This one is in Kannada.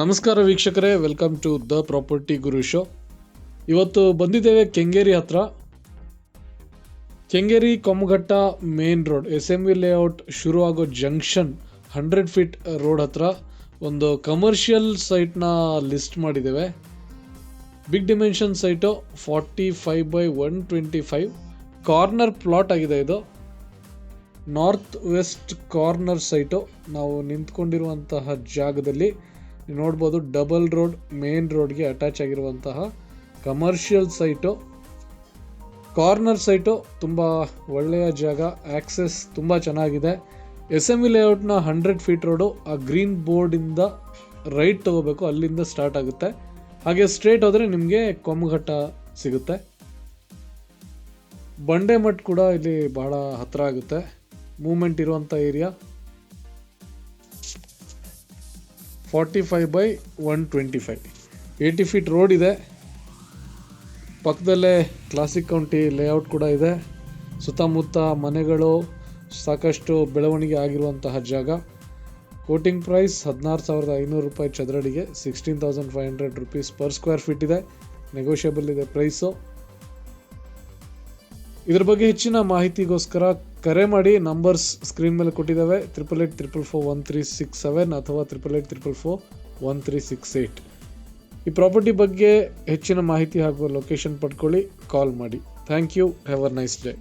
ನಮಸ್ಕಾರ ವೀಕ್ಷಕರೇ welcome to the property Guru show ಇವತ್ತು ಬಂದಿದ್ದೇವೆ ಕೆಂಗೇರಿ ಹತ್ರ. Kengeri Kommaghatta main road S M V layout ಶುರು ಆಗೋ ಜಂಕ್ಷನ್ ಹಂಡ್ರೆಡ್ ಫೀಟ್ ರೋಡ್ ಹತ್ರ ಒಂದು ಕಮರ್ಷಿಯಲ್ ಸೈಟ್ನ ಲಿಸ್ಟ್ ಮಾಡಿದ್ದೇವೆ. Big dimension site forty five by one twenty five corner plot ಆಗಿದೆ ಇದು. ನಾರ್ತ್ ವೆಸ್ಟ್ ಕಾರ್ನರ್ ಸೈಟು ನಾವು ನಿಂತ್ಕೊಂಡಿರುವಂತಹ ಜಾಗದಲ್ಲಿ ನೋಡ್ಬೋದು ಡಬಲ್ ರೋಡ್ ಮೇನ್ ರೋಡ್ಗೆ ಅಟ್ಯಾಚ್ ಆಗಿರುವಂತಹ ಕಮರ್ಷಿಯಲ್ ಸೈಟು ಕಾರ್ನರ್ ಸೈಟು ತುಂಬ ಒಳ್ಳೆಯ ಜಾಗ ಆ್ಯಕ್ಸೆಸ್ ತುಂಬ ಚೆನ್ನಾಗಿದೆ. ಎಸ್ ಎಂ ಇ ಲೇಔಟ್ನ ಹಂಡ್ರೆಡ್ ಫೀಟ್ ರೋಡು ಆ ಗ್ರೀನ್ ಬೋರ್ಡಿಂದ ರೈಟ್ ತೊಗೋಬೇಕು, ಅಲ್ಲಿಂದ ಸ್ಟಾರ್ಟ್ ಆಗುತ್ತೆ. ಹಾಗೆ ಸ್ಟ್ರೇಟ್ ಹೋದರೆ ನಿಮಗೆ ಕೊಮ್ಮಘಟ್ಟ ಸಿಗುತ್ತೆ. ಬಂಡೆಮಠ್ ಕೂಡ ಇಲ್ಲಿ ಬಹಳ ಹತ್ತಿರ ಆಗುತ್ತೆ. ಮೂಮೆಂಟ್ ಇರುವಂಥ area forty five by one twenty five eighty feet road ಇದೆ. ಪಕ್ಕದಲ್ಲೇ ಕ್ಲಾಸಿಕ್ ಕೌಂಟಿ ಲೇಔಟ್ ಕೂಡ ಇದೆ. ಸುತ್ತಮುತ್ತ ಮನೆಗಳು, ಸಾಕಷ್ಟು ಬೆಳವಣಿಗೆ ಆಗಿರುವಂತಹ ಜಾಗ. ಕೋಟಿಂಗ್ ಪ್ರೈಸ್ ಹದಿನಾರು ಸಾವಿರದ ಐನೂರು ರೂಪಾಯಿ ಚದರಡಿಗೆ sixteen thousand five hundred rupees per square feet ಇದೆ. ನೆಗೋಷಿಯಬಲ್ ಇದೆ ಪ್ರೈಸು ಇದ್ರ ಬಗ್ಗೆ ಹೆಚ್ಚಿನ ಮಾಹಿತಿಗೋಸ್ಕರ ಕರೆ ಮಾಡಿ ನಂಬರ್ಸ್ ಸ್ಕ್ರೀನ್ ಮೇಲೆ ಕೊಟ್ಟಿದ್ದಾವೆ. Triple eight triple four one three six seven ಅಥವಾ triple eight triple four one three six eight ಈ ಪ್ರಾಪರ್ಟಿ ಬಗ್ಗೆ ಹೆಚ್ಚಿನ ಮಾಹಿತಿ ಹಾಗೂ ಲೊಕೇಶನ್ ಪಡ್ಕೊಳ್ಳಿ. ಕಾಲ್ ಮಾಡಿ. Thank you have a nice day